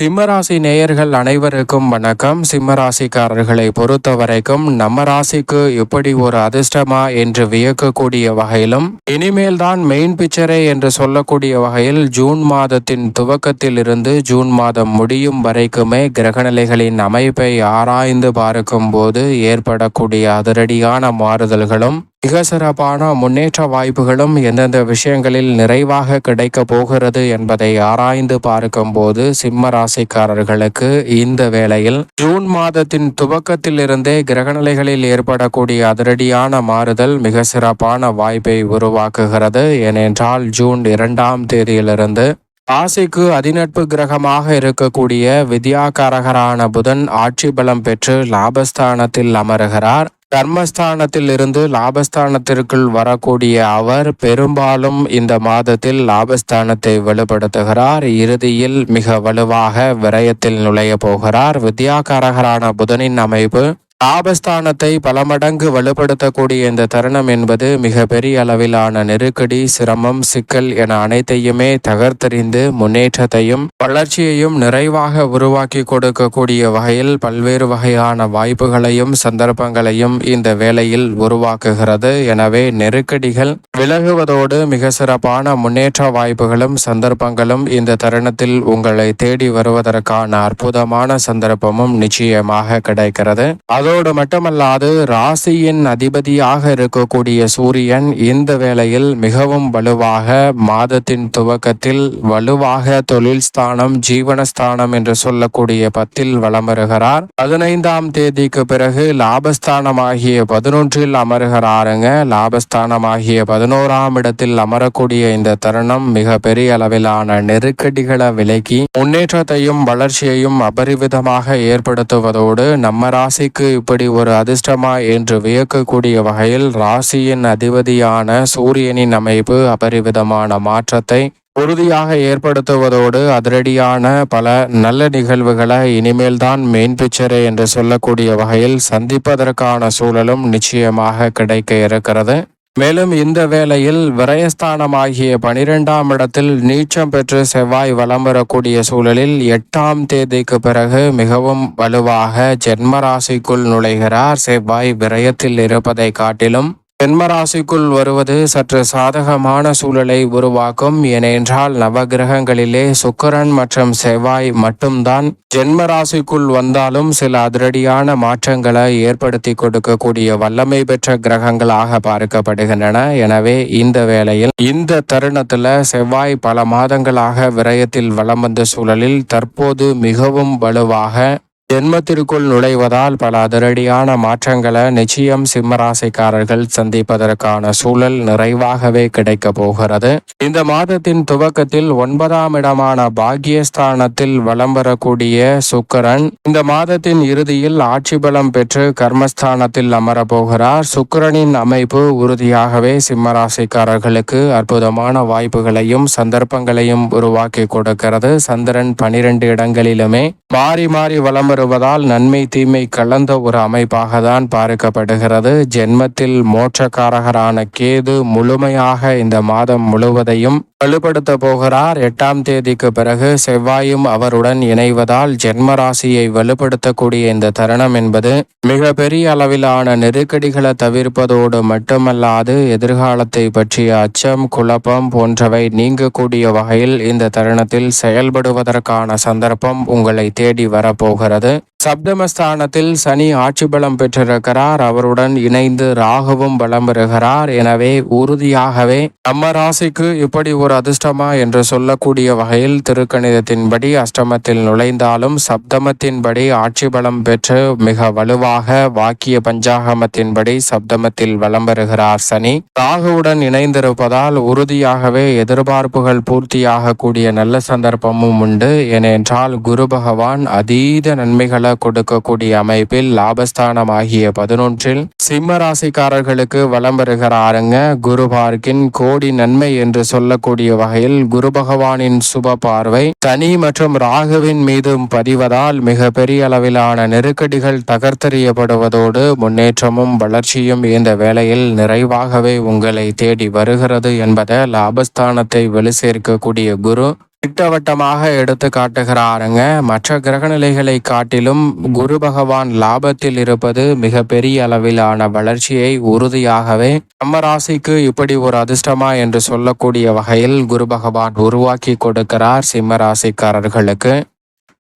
சிம்மராசி நேயர்கள் அனைவருக்கும் வணக்கம். சிம்மராசிக்காரர்களை பொறுத்த வரைக்கும் நம்ம ராசிக்கு எப்படி ஒரு அதிர்ஷ்டமா என்று வியக்கக்கூடிய வகையிலும் இனிமேல் தான் மெயின் பிக்சரே என்று சொல்லக்கூடிய வகையில் ஜூன் மாதத்தின் துவக்கத்தில் இருந்து ஜூன் மாதம் முடியும் வரைக்குமே கிரகநிலைகளின் அமைப்பை ஆராய்ந்து பார்க்கும் போது ஏற்படக்கூடிய அதிரடியான மாறுதல்களும் மிக சிறப்பான முன்னேற்ற வாய்ப்புகளும் எந்தெந்த விஷயங்களில் நிறைவாக கிடைக்க போகிறது என்பதை ஆராய்ந்து பார்க்கும்போது சிம்ம ராசிக்காரர்களுக்கு இந்த வேளையில் ஜூன் மாதத்தின் துவக்கத்தில் இருந்தே கிரகநிலைகளில் ஏற்படக்கூடிய அதிரடியான மாறுதல் மிக சிறப்பான வாய்ப்பை உருவாக்குகிறது. ஏனென்றால் ஜூன் இரண்டாம் தேதியிலிருந்து ராசிக்கு அதிநட்பு கிரகமாக இருக்கக்கூடிய வித்யாகாரகரான புதன் ஆட்சி பலம் பெற்று லாபஸ்தானத்தில் அமருகிறார். கர்மஸ்தானத்தில் இருந்து லாபஸ்தானத்திற்குள் வரக்கூடிய அவர் பெரும்பாலும் இந்த மாதத்தில் லாபஸ்தானத்தை வலுப்படுத்துகிறார் இறுதியில் மிக வலுவாக விரயத்தில் நுழைய போகிறார். வித்யாகாரகரான புதனின் அமைப்பு லாபஸ்தானத்தை பல மடங்கு வலுப்படுத்தக்கூடிய இந்த தருணம் என்பது மிக பெரிய அளவிலான நெருக்கடி சிரமம் சிக்கல் என அனைத்தையுமே தகர்த்தறிந்து முன்னேற்றத்தையும் வளர்ச்சியையும் நிறைவாக உருவாக்கி கொடுக்கக்கூடிய வகையில் பல்வேறு வகையான வாய்ப்புகளையும் சந்தர்ப்பங்களையும் இந்த வேளையில் உருவாக்குகிறது. எனவே நெருக்கடிகள் விலகுவதோடு மிக சிறப்பான முன்னேற்ற வாய்ப்புகளும் சந்தர்ப்பங்களும் இந்த தருணத்தில் உங்களை தேடி வருவதற்கான அற்புதமான சந்தர்ப்பமும் நிச்சயமாக கிடைக்கிறது. அது அதோடு மட்டுமல்லாது ராசியின் அதிபதியாக இருக்கக்கூடிய சூரியன் இந்த வேளையில் மிகவும் வலுவாக மாதத்தின் துவக்கத்தில் வலுவாக தொழில் ஸ்தானம் ஜீவனஸ்தானம் என்று சொல்லக்கூடிய பத்தில் வளம் வருகிறார். பதினைந்தாம் தேதிக்கு பிறகு லாபஸ்தானமாகிய பதினொன்றில் அமருகிறாருங்க. லாபஸ்தானமாகிய பதினோராம் இடத்தில் அமரக்கூடிய இந்த தருணம் மிக பெரிய அளவிலான நெருக்கடிகளை விலக்கி முன்னேற்றத்தையும் வளர்ச்சியையும் அபரிவிதமாக ஏற்படுத்துவதோடு நம்ம ராசிக்கு இப்படி ஒரு அதிர்ஷ்டமா என்று வியக்கக்கூடிய வகையில் ராசியின் அதிபதியான சூரியனின் அமைப்பு அபரிவிதமான மாற்றத்தை உறுதியாக ஏற்படுத்துவதோடு அதிரடியான பல நல்ல நிகழ்வுகளை இனிமேல் தான் மெயின் பிக்சரே என்று சொல்லக்கூடிய வகையில் சந்திப்பதற்கான சூழலும் நிச்சயமாக கிடைக்க இருக்கிறது. மேலும் இந்த வேளையில் விரயஸ்தானமாகிய பனிரெண்டாம் இடத்தில் நீச்சம் பெற்று செவ்வாய் வலம் வரக்கூடிய சூழலில் எட்டாம் தேதிக்கு பிறகு மிகவும் வலுவாக ஜென்மராசிக்குள் நுழைகிறார். செவ்வாய் விரயத்தில் இருப்பதை காட்டிலும் ஜென்மராசிக்குள் வருவது சற்று சாதகமான சூழலை உருவாக்கும். ஏனென்றால் நவகிரகங்களிலே சுக்கரன் மற்றும் செவ்வாய் மட்டும்தான் ஜென்மராசிக்குள் வந்தாலும் சில அதிரடியான மாற்றங்களை ஏற்படுத்தி கொடுக்கக்கூடிய வல்லமை பெற்ற கிரகங்களாக பார்க்கப்படுகின்றன. எனவே இந்த வேளையில் இந்த தருணத்தில் செவ்வாய் பல மாதங்களாக விரயத்தில் வலம் வந்த சூழலில் தற்போது மிகவும் வலுவாக ஜென்மத்திற்குள் நுழைவதால் பல அதிரடியான மாற்றங்களை நிச்சயம் சிம்மராசிக்காரர்கள் சந்திப்பதற்கான சூழல் நிறைவாகவே கிடைக்க போகிறது. இந்த மாதத்தின் துவக்கத்தில் ஒன்பதாம் இடமான பாக்கியஸ்தானத்தில் வலம் வரக்கூடிய சுக்கரன் இந்த மாதத்தின் இறுதியில் ஆட்சி பலம் பெற்று கர்மஸ்தானத்தில் அமரப்போகிறார் சுக்கரனின் அமைப்பு உறுதியாகவே சிம்மராசிக்காரர்களுக்கு அற்புதமான வாய்ப்புகளையும் சந்தர்ப்பங்களையும் உருவாக்கி கொடுக்கிறது. சந்திரன் பனிரெண்டு இடங்களிலுமே மாறி மாறி வலம் வருவதால் நன்மை தீமை கலந்த ஒரு அமைப்பாக தான் பார்க்கப்படுகிறது. ஜென்மத்தில் மோட்சக்காரகரான கேது முழுமையாக இந்த மாதம் முழுவதையும் வலுப்படுத்த போகிறார். எட்டாம் தேதிக்கு பிறகு செவ்வாயும் அவருடன் இணைவதால் ஜென்ம ராசியை வலுப்படுத்தக்கூடிய இந்த தருணம் என்பது மிக பெரிய அளவிலான நெருக்கடிகளை தவிர்ப்பதோடு மட்டுமல்லாது எதிர்காலத்தை பற்றிய அச்சம் குழப்பம் போன்றவை நீங்கக்கூடிய வகையில் இந்த தருணத்தில் செயல்படுவதற்கான சந்தர்ப்பம் உங்களை தேடி வரப்போகிறது. சப்தமஸ்தானத்தில் சனி ஆட்சி பலம் பெற்றிருக்கிறார். அவருடன் இணைந்து ராகுவும் பலம் பெறுகிறார். எனவே உறுதியாகவே நம்ம ராசிக்கு இப்படி ஒரு அதிர்ஷ்டமா என்று சொல்லக்கூடிய வகையில் திருக்கணிதத்தின்படி அஷ்டமத்தில் நுழைந்தாலும் சப்தமத்தின்படி ஆட்சி பலம் பெற்று மிக வலுவாக வாக்கிய பஞ்சாகமத்தின்படி சப்தமத்தில் வலம் பெறுகிறார் சனி. ராகுவுடன் இணைந்திருப்பதால் உறுதியாகவே எதிர்பார்ப்புகள் பூர்த்தியாக கூடிய நல்ல சந்தர்ப்பமும் உண்டு. ஏனென்றால் குரு பகவான் அதீத நன்மைகளை கொடுக்கக்கூடிய அமைப்பில் லாபஸ்தானம் ஆகிய பதினொன்றில் சிம்ம ராசிக்காரர்களுக்கு வலம் வருகிறாருங்க. குரு பார்க்கின் கோடி நன்மை என்று சொல்லக்கூடிய வகையில் குரு பகவானின் சுப பார்வை தனி மற்றும் ராகுவின் மீதும் பதிவதால் மிக பெரிய அளவிலான நெருக்கடிகள் தகர்த்தறியப்படுவதோடு முன்னேற்றமும் வளர்ச்சியும் இந்த வேளையில் நிறைவாகவே உங்களை தேடி வருகிறது என்பதை லாபஸ்தானத்தை வெளி சேர்க்கக்கூடிய குரு திட்டவட்டமாக எடுத்து காட்டுகிறாருங்க. மற்ற கிரகநிலைகளை காட்டிலும் குரு பகவான் லாபத்தில் இருப்பது மிக பெரிய அளவிலான வளர்ச்சியை உறுதியாகவே நம்ம ராசிக்கு இப்படி ஒரு அதிர்ஷ்டமா என்று சொல்லக்கூடிய வகையில் குரு பகவான் உருவாக்கி கொடுக்கிறார் சிம்ம ராசிக்காரர்களுக்கு.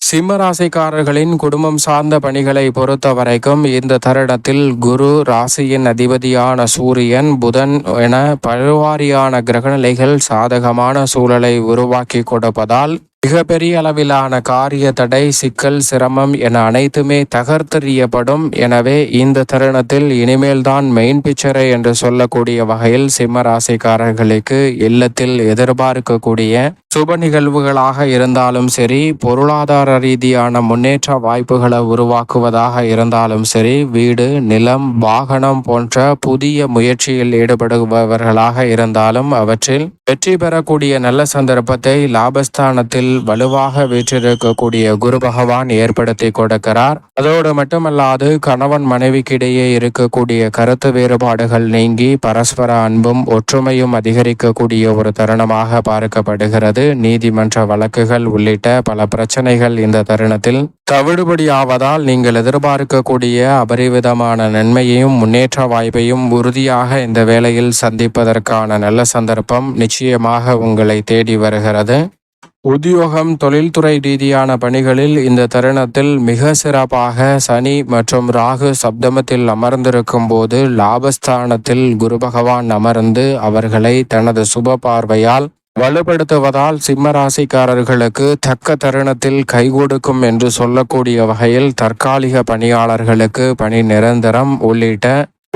சிம்மராசிக்காரர்களின் குடும்பம் சார்ந்த பணிகளை பொறுத்த வரைக்கும் இந்த தருணத்தில் குரு ராசியின் அதிபதியான சூரியன் புதன் என பழுவாரியான கிரகநிலைகள் சாதகமான சூழலை உருவாக்கி கொடுப்பதால் மிகப்பெரிய அளவிலான காரிய தடை சிக்கல் சிரமம் என அனைத்துமே தகர்த்தெறியப்படும். எனவே இந்த தருணத்தில் இனிமேல்தான் மெயின் பிக்சரை என்று சொல்லக்கூடிய வகையில் சிம்ம ராசிக்காரர்களுக்கு இல்லத்தில் எதிர்பார்க்கக்கூடிய சுப நிகழ்வுகளாக இருந்தாலும் சரி பொருளாதார ரீதியான முன்னேற்ற வாய்ப்புகளை உருவாக்குவதாக இருந்தாலும் சரி வீடு நிலம் வாகனம் போன்ற புதிய முயற்சியில் ஈடுபடுபவர்களாக இருந்தாலும் அவற்றில் வெற்றி பெறக்கூடிய நல்ல சந்தர்ப்பத்தை லாபஸ்தானத்தில் வலுவாக வீற்றிருக்கக்கூடிய குரு பகவான் ஏற்படுத்தி கொடுக்கிறார். அதோடு மட்டுமல்லாது கணவன் மனைவிக்கிடையே இருக்கக்கூடிய கருத்து வேறுபாடுகள் நீங்கி பரஸ்பர அன்பும் ஒற்றுமையும் அதிகரிக்கக்கூடிய ஒரு தருணமாக பார்க்கப்படுகிறது. நீதிமன்ற வழக்குகள் உள்ளிட்ட பல பிரச்சனைகள் இந்த தருணத்தில் தவிடுபடியாவதால் நீங்கள் எதிர்பார்க்கக்கூடிய அபரிவிதமான நன்மையையும் முன்னேற்ற வாய்ப்பையும் உறுதியாக இந்த வேளையில் சந்திப்பதற்கான நல்ல சந்தர்ப்பம் நிச்சயமாக உங்களை தேடி வருகிறது. உத்தியோகம் தொழில்துறை ரீதியான பணிகளில் இந்த தருணத்தில் மிக சிறப்பாக சனி மற்றும் ராகு சப்தமத்தில் அமர்ந்திருக்கும் போது லாபஸ்தானத்தில் குரு பகவான் அமர்ந்து அவர்களை தனது சுப பார்வையால் வலுப்படுத்துவதால் சிம்மராசிக்காரர்களுக்கு தக்க தருணத்தில் கை கொடுக்கும் என்று சொல்லக்கூடிய வகையில் தற்காலிக பணியாளர்களுக்கு பணி நிரந்தரம் உள்ளிட்ட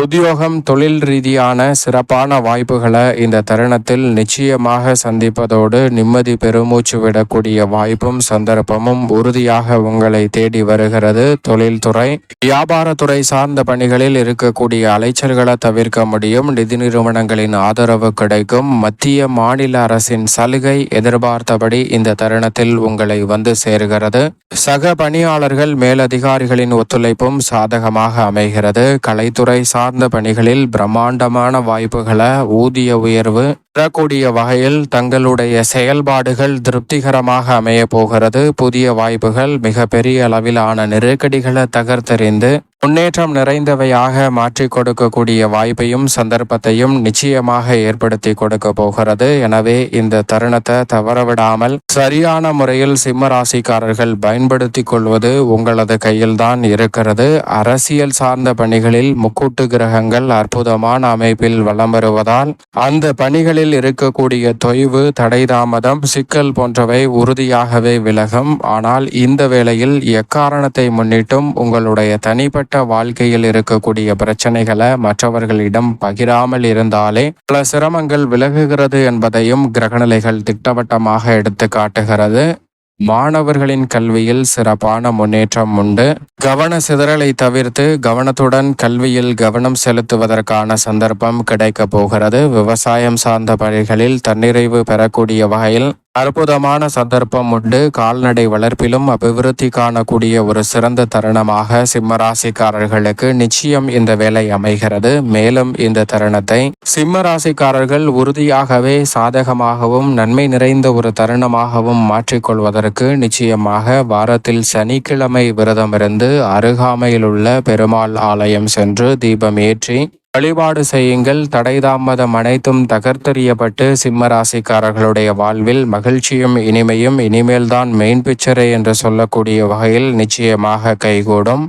உத்தியோகம் தொழில் ரீதியான சிறப்பான வாய்ப்புகளை இந்த தருணத்தில் நிச்சயமாக சந்திப்பதோடு நிம்மதி பெருமூச்சு விடக்கூடிய வாய்ப்பும் சந்தர்ப்பமும் உறுதியாக உங்களை தேடி வருகிறது. தொழில்துறை வியாபாரத்துறை சார்ந்த பணிகளில் இருக்கக்கூடிய அலைச்சல்களை தவிர்க்க முடியும். நிதி நிறுவனங்களின் ஆதரவு கிடைக்கும். மத்திய மாநில அரசின் சலுகை எதிர்பார்த்தபடி இந்த தருணத்தில் உங்களை வந்து சேர்கிறது. சக பணியாளர்கள் மேலதிகாரிகளின் ஒத்துழைப்பும் சாதகமாக அமைகிறது. கலைத்துறை சார் சார்ந்த பணிகளில் பிரம்மாண்டமான வாய்ப்புகளை ஊதிய உயர்வு பெறக்கூடிய வகையில் தங்களுடைய செயல்பாடுகள் திருப்திகரமாக அமைய போகிறது. புதிய வாய்ப்புகள் மிக பெரிய அளவிலான நெருக்கடிகளை தகர்த்தெறிந்து முன்னேற்றம் நிறைந்தவையாக மாற்றி கொடுக்கக்கூடிய வாய்ப்பையும் சந்தர்ப்பத்தையும் நிச்சயமாக ஏற்படுத்தி கொடுக்க போகிறது. எனவே இந்த தருணத்தை தவறவிடாமல் சரியான முறையில் சிம்ம ராசிக்காரர்கள் பயன்படுத்தி கொள்வது உங்களது கையில்தான் இருக்கிறது. அரசியல் சார்ந்த பணிகளில் முக்கூட்டு கிரகங்கள் அற்புதமான அமைப்பில் வலம் வருவதால் அந்த பணிகளில் இருக்கக்கூடிய தொய்வு தடை தாமதம் சிக்கல் போன்றவை உறுதியாகவே விலகும். ஆனால் இந்த வேளையில் எக்காரணத்தை முன்னிட்டும் உங்களுடைய தனிப்பட்ட வாழ்க்கையில் இருக்கக்கூடிய பிரச்சனைகளை மற்றவர்களிடம் பகிராமல் இருந்தாலே பல சிரமங்கள் விலகுகிறது என்பதையும் கிரகநிலைகள் திட்டவட்டமாக எடுத்து காட்டுகிறது. மாணவர்களின் கல்வியில் சிறப்பான முன்னேற்றம் உண்டு. கவன சிதறலை தவிர்த்து கவனத்துடன் கல்வியில் கவனம் செலுத்துவதற்கான சந்தர்ப்பம் கிடைக்கப் போகிறது. விவசாயம் சார்ந்த பணிகளில் தன்னிறைவு பெறக்கூடிய வகையில் அற்புதமான சந்தர்ப்பம் உண்டு. கால்நடை வளர்ப்பிலும் அபிவிருத்தி காணக்கூடிய ஒரு சிறந்த தருணமாக சிம்மராசிக்காரர்களுக்கு நிச்சயம் இந்த வேலை அமைகிறது. மேலும் இந்த தருணத்தை சிம்மராசிக்காரர்கள் உறுதியாகவே சாதகமாகவும் நன்மை நிறைந்த ஒரு தருணமாகவும் மாற்றிக்கொள்வதற்கு நிச்சயமாக வாரத்தில் சனிக்கிழமை விரதமிருந்து அருகாமையில் உள்ள பெருமாள் ஆலயம் சென்று தீபம் ஏற்றி வழிபாடு செய்யுங்கள். தடை தாமதம் அனைத்தும் தகர்த்தெறியப்பட்டு சிம்ம ராசிக்காரர்களுடைய வாழ்வில் மகிழ்ச்சியும் இனிமையும் இனிமேல்தான் மெயின் பிக்சரே என்று சொல்லக்கூடிய வகையில் நிச்சயமாக கைகூடும்.